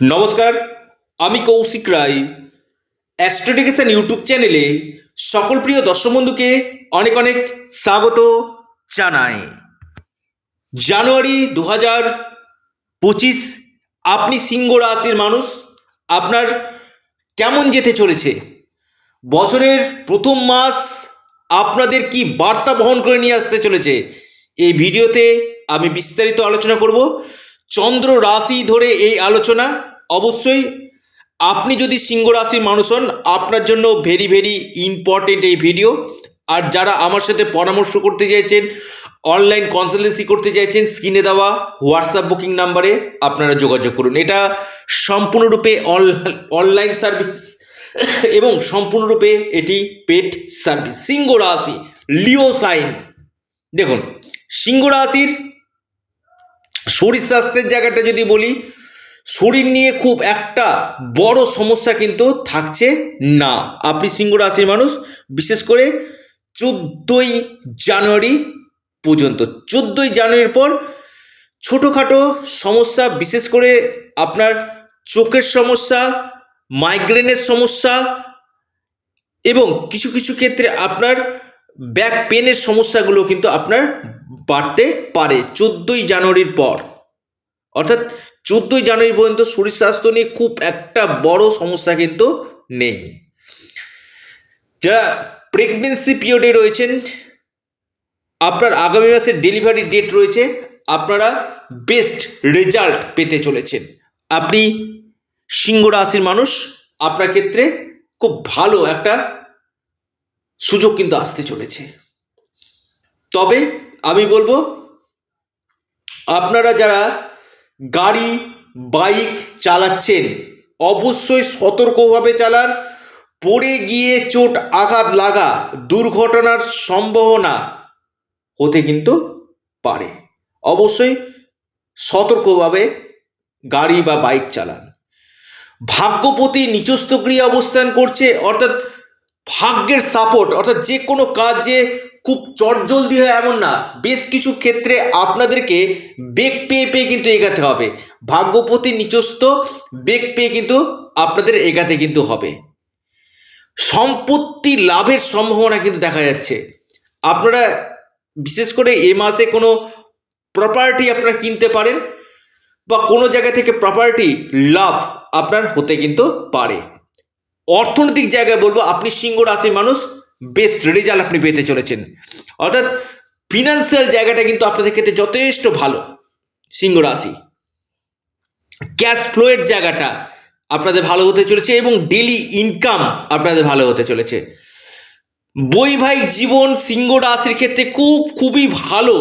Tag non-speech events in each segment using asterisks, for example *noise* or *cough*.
নমস্কার, আমি কৌশিক রায়। অ্যাস্ট্রোডিকেশন ইউটিউব চ্যানেলে সকল প্রিয় দর্শক বন্ধুকে অনেক অনেক স্বাগত জানাই। জানুয়ারি দু হাজার পঁচিশ, আপনি সিংহ রাশির মানুষ, আপনার কেমন যেতে চলেছে? বছরের প্রথম মাস আপনাদের কি বার্তা বহন করে নিয়ে আসতে চলেছে? এই ভিডিওতে আমি বিস্তারিত আলোচনা করব। চন্দ্র রাশি ধরে এই আলোচনা অবশ্যই আপনি যদি সিংহ রাশির মানুষ হন, আপনার জন্য ভেরি ভেরি ইম্পর্টেন্ট এই ভিডিও আর যারা আমার সাথে পরামর্শ করতে চাইছেন অনলাইন কনসালটেন্সি করতে চাইছেন স্ক্রিনে দেওয়া হোয়াটসঅ্যাপ বুকিং নাম্বারে আপনারা যোগাযোগ করুন। এটা সম্পূর্ণরূপে অনলাইন সার্ভিস *coughs* এবং সম্পূর্ণরূপে এটি পেট সার্ভিস সিংহ রাশি লিও সাইন দেখুন, সিংহ রাশির শরীর স্বাস্থ্যের জায়গাটা যদি বলি শরীর নিয়ে খুব একটা বড় সমস্যা কিন্তু থাকছে না। আপনি সিংহ রাশির মানুষ, বিশেষ করে চোদ্দোই জানুয়ারি পর্যন্ত। চোদ্দোই জানুয়ারির পর ছোটোখাটো সমস্যা, বিশেষ করে আপনার চোখের সমস্যা মাইগ্রেনের সমস্যা এবং কিছু কিছু ক্ষেত্রে আপনার ব্যাক পেনের সমস্যাগুলো কিন্তু আপনার বাড়তে পারে। চোদ্দোই জানুয়ারির পর। অর্থাৎ চোদ্দোই জানুয়ারি পর্যন্ত শরীর স্বাস্থ্য নিয়ে খুব একটা বড় সমস্যা কিন্তু নেই। যারা প্রেগনেন্সি পিরিয়ডে রয়েছেন, আপনার আগামী মাসের ডেলিভারি ডেট রয়েছে, আপনারা বেস্ট রেজাল্ট পেতে চলেছেন। আপনি সিংহ রাশির মানুষ, আপনার ক্ষেত্রে খুব ভালো একটা সুযোগ কিন্তু আসতে চলেছে। তবে আমি বলব, আপনারা যারা গাড়ি, বাইক চালাচ্ছেন। অবশ্যই সতর্কভাবে চালান। পড়ে গিয়ে চোট আঘাত লাগা দুর্ঘটনার সম্ভাবনা হতে কিন্তু পারে। অবশ্যই সতর্কভাবে গাড়ি বা বাইক চালান। ভাগ্যপতি নিচস্থ ক্রিয়া অবস্থান করছে, অর্থাৎ ভাগ্যের সাপোর্ট অর্থাৎ যে কোনো কাজ যে খুব চটজলদি হয় এমন না। বেশ কিছু ক্ষেত্রে আপনাদেরকে বেগ পেয়ে পেয়ে কিন্তু এগাতে হবে। ভাগ্যপতি নিচস্থ, বেগ পেয়ে কিন্তু আপনাদের এগাতে কিন্তু হবে। সম্পত্তি লাভের সম্ভাবনা কিন্তু দেখা যাচ্ছে। আপনারা বিশেষ করে এ মাসে কোনো প্রপার্টি আপনারা কিনতে পারেন বা কোনো জায়গা থেকে প্রপার্টি লাভ আপনার হতে কিন্তু পারে। অর্থনৈতিক জায়গায় বলব, আপনি সিংহ রাশির মানুষ বেস্ট রেজাল্ট আপনি পেতে চলেছেন। অর্থাৎ ফিনান্সিয়াল জায়গাটা কিন্তু আপনাদের ক্ষেত্রে যথেষ্ট ভালো, সিংহ রাশি। ক্যাশ ফ্লোয়ের জায়গাটা আপনাদের ভালো হতে চলেছে এবং ডেলি ইনকাম আপনাদের ভালো হতে চলেছে। বৈবাহিক জীবন সিংহ রাশির ক্ষেত্রে খুব, খুবই ভালো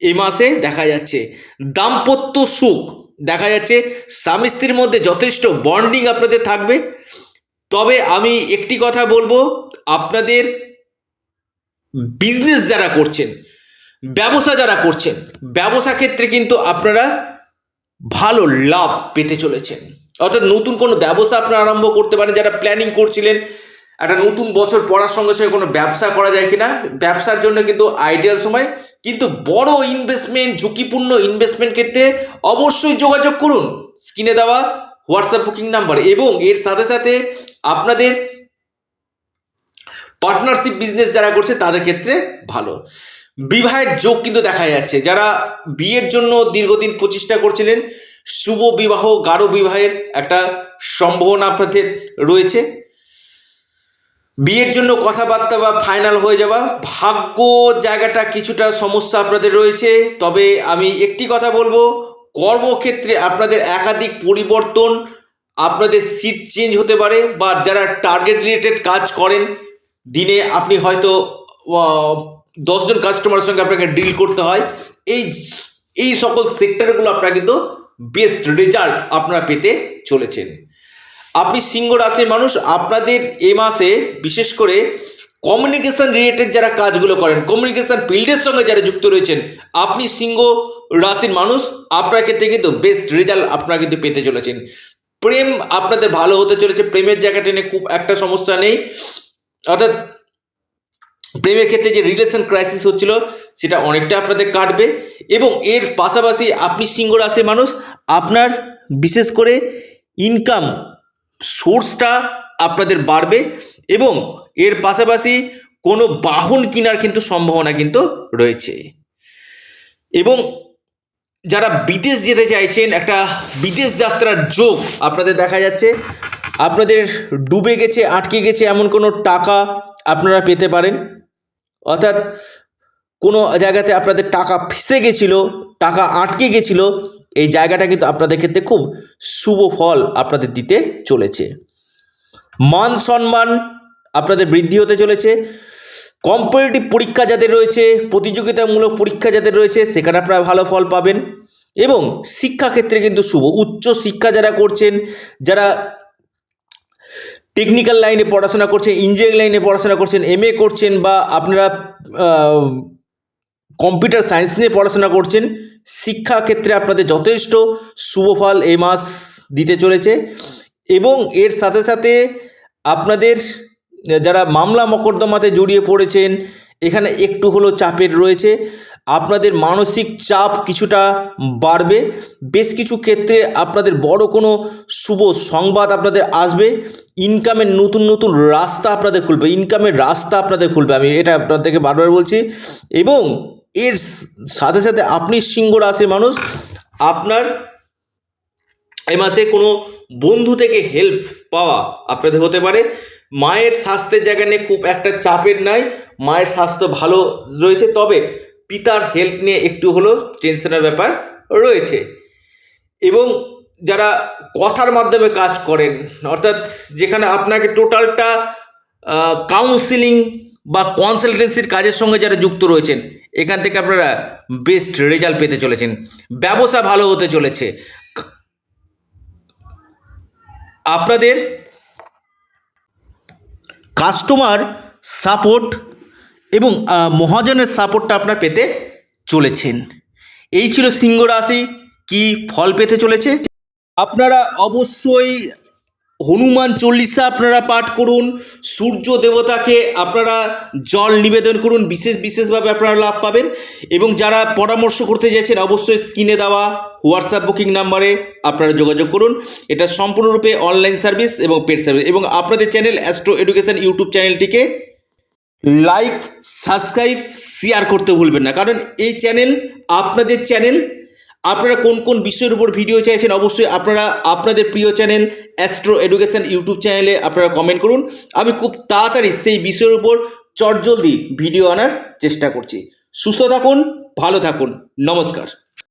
এ মাসে দেখা যাচ্ছে। দাম্পত্য সুখ দেখা যাচ্ছে। স্বামী স্ত্রীর মধ্যে যথেষ্ট বন্ডিং আপনাদের থাকবে। তবে আমি একটি কথা বলব আপনাদের বিজনেস যারা করছেন, ব্যবসা যারা করছেন, ব্যবসা ক্ষেত্রে কিন্তু আপনারা ভালো লাভ পেতে চলেছেন। অর্থাৎ নতুন কোনো ব্যবসা আপনারা আরম্ভ করতে পারেন, যারা প্ল্যানিং করছিলেন, একটা নতুন বছর পড়ার সঙ্গে সঙ্গে কোনো ব্যবসা করা যায় কিনা, ব্যবসার জন্য কিন্তু আইডিয়াল সময়, কিন্তু বড় ইনভেস্টমেন্ট ঝুঁকিপূর্ণ ইনভেস্টমেন্ট ক্ষেত্রে অবশ্যই যোগাযোগ করুন। স্ক্রিনে দেওয়া হোয়াটসঅ্যাপ বুকিং নাম্বার এবং এর সাথে সাথে আপনাদের পার্টনারশিপ বিজনেস যারা করছে, তাদের ক্ষেত্রে ভালো। বিবাহের যোগ কিন্তু দেখা যাচ্ছে। যারা বিয়ের জন্য দীর্ঘদিন প্রচেষ্টা করছিলেন, শুভ বিবাহ, গাঢ় বিবাহের একটা সম্ভাবনা আপনাদের রয়েছে। বিয়ের জন্য কথাবার্তা বা ফাইনাল হয়ে যাওয়া, ভাগ্য জায়গাটা কিছুটা সমস্যা আপনাদের রয়েছে। তবে আমি একটি কথা বলব, কর্মক্ষেত্রে আপনাদের একাধিক পরিবর্তন, আপনাদের সিট চেঞ্জ হতে পারে বা যারা টার্গেট রিলেটেড কাজ করেন দিনে আপনি হয়তো দশজন কাস্টমারের সঙ্গে আপনাকে ডিল করতে হয়। এই এই সকল সেক্টরগুলো আপনারা কিন্তু বেস্ট রেজাল্ট আপনারা পেতে চলেছেন। আপনি সিংহ রাশির মানুষ, আপনাদের এ মাসে বিশেষ করে কমিউনিকেশন রিলেটেড যারা কাজগুলো করেন কমিউনিকেশান ফিল্ডের সঙ্গে যারা যুক্ত রয়েছেন, আপনি সিংহ রাশির মানুষ, আপনার ক্ষেত্রে কিন্তু বেস্ট রেজাল্ট আপনারা কিন্তু পেতে চলেছেন। প্রেম আপনাদের ভালো হতে চলেছে, প্রেমের জায়গাটা নিয়ে খুব একটা সমস্যা নেই। অর্থাৎ প্রেমের ক্ষেত্রে যে রিলেশন ক্রাইসিস হচ্ছিল, সেটা অনেকটা আপনাদের কাটবে এবং এর পাশাপাশি আপনি সিংহ রাশির মানুষ, আপনার বিশেষ করে ইনকাম সোর্সটা আপনাদের বাড়বে এবং এর পাশাপাশি কোনো বাহন কেনার কিন্তু সম্ভাবনা কিন্তু রয়েছে। এবং যারা বিদেশ যেতে চাইছেন, একটা বিদেশ যাত্রার যোগ আপনাদের দেখা যাচ্ছে আপনাদের ডুবে গেছে, আটকে গেছে এমন কোনো টাকা আপনারা পেতে পারেন? অর্থাৎ কোনো জায়গাতে আপনাদের টাকা ফেসে গেছিল, টাকা আটকে গেছিল, এই জায়গাটা কিন্তু আপনাদের ক্ষেত্রে খুব শুভ ফল আপনাদের দিতে চলেছে। মান সম্মান আপনাদের বৃদ্ধি হতে চলেছে। কম্পিটিটিভ পরীক্ষা যাদের রয়েছে, প্রতিযোগিতামূলক পরীক্ষা যাদের রয়েছে, সেখানে আপনারা ভালো ফল পাবেন। এবং শিক্ষাক্ষেত্রে কিন্তু শুভ। উচ্চ শিক্ষা যারা করছেন, যারা টেকনিক্যাল লাইনে পড়াশোনা করছেন ইঞ্জিনিয়ারিং লাইনে পড়াশোনা করছেন এম এ করছেন বা আপনারা কম্পিউটার সায়েন্স নিয়ে পড়াশোনা করছেন শিক্ষাক্ষেত্রে আপনাদের যথেষ্ট শুভ ফল এই মাস দিতে চলেছে। এবং এর সাথে সাথে আপনাদের, যারা মামলা মকদ্দমাতে জড়িয়ে পড়েছেন, এখানে একটু হলো চাপের রয়েছে। আপনাদের মানসিক চাপ কিছুটা বাড়বে। বেশ কিছু ক্ষেত্রে আপনাদের বড় কোনো শুভ সংবাদ আপনাদের আসবে। ইনকামের নতুন নতুন রাস্তা আপনাদের খুলবে। ইনকামের রাস্তা আপনাদের খুলবে। আমি এটা আপনাদেরকে বারবার বলছি। এবং এর সাথে সাথে আপনি সিংহ রাশির মানুষ, আপনার এ মাসে কোনো বন্ধু থেকে হেল্প পাওয়া আপনাদের হতে পারে। মায়ের স্বাস্থ্যের জায়গা নিয়ে খুব একটা চাপের নাই। মায়ের স্বাস্থ্য ভালো রয়েছে। তবে পিতার হেলথ নিয়ে একটু হলেও টেনশনের ব্যাপার রয়েছে। এবং যারা কথার মাধ্যমে কাজ করেন, অর্থাৎ যেখানে আপনাকে টোটালটা কাউন্সিলিং বা কনসালটেন্সির কাজের সঙ্গে যারা যুক্ত রয়েছেন, এখান থেকে আপনারা বেস্ট রেজাল্ট পেতে চলেছেন। ব্যবসা ভালো হতে চলেছে। আপনাদের কাস্টমার সাপোর্ট এবং মহাজনের সাপোর্টটা আপনারা পেতে চলেছেন। এই ছিল সিংহ রাশি, কি ফল পেতে চলেছে? আপনারা অবশ্যই হনুমান চল্লিশা আপনারা পাঠ করুন, সূর্য দেবতাকে আপনারা জল নিবেদন করুন, বিশেষ বিশেষভাবে আপনারা লাভ পাবেন। এবং যারা পরামর্শ করতে চাইছেন, অবশ্যই স্ক্রিনে দেওয়া হোয়াটসঅ্যাপ বুকিং নাম্বারে আপনারা যোগাযোগ করুন। এটা সম্পূর্ণরূপে অনলাইন সার্ভিস এবং পেড সার্ভিস। এবং আপনাদের চ্যানেল অ্যাস্ট্রো এডুকেশন ইউটিউব চ্যানেলটিকে লাইক সাবস্ক্রাইব শেয়ার করতে ভুলবেন না। কারণ এই চ্যানেল আপনাদের চ্যানেল আপনারা কোন কোন বিষয়ের উপর ভিডিও চাইছেন, অবশ্যই আপনারা, আপনাদের প্রিয় চ্যানেল অ্যাস্ট্রো এডুকেশন ইউটিউব চ্যানেলে আপনারা কমেন্ট করুন। আমি খুব তাড়াতাড়ি সেই বিষয়ের উপর চটজলদি ভিডিও আনার চেষ্টা করছি। সুস্থ থাকুন, ভালো থাকুন। নমস্কার।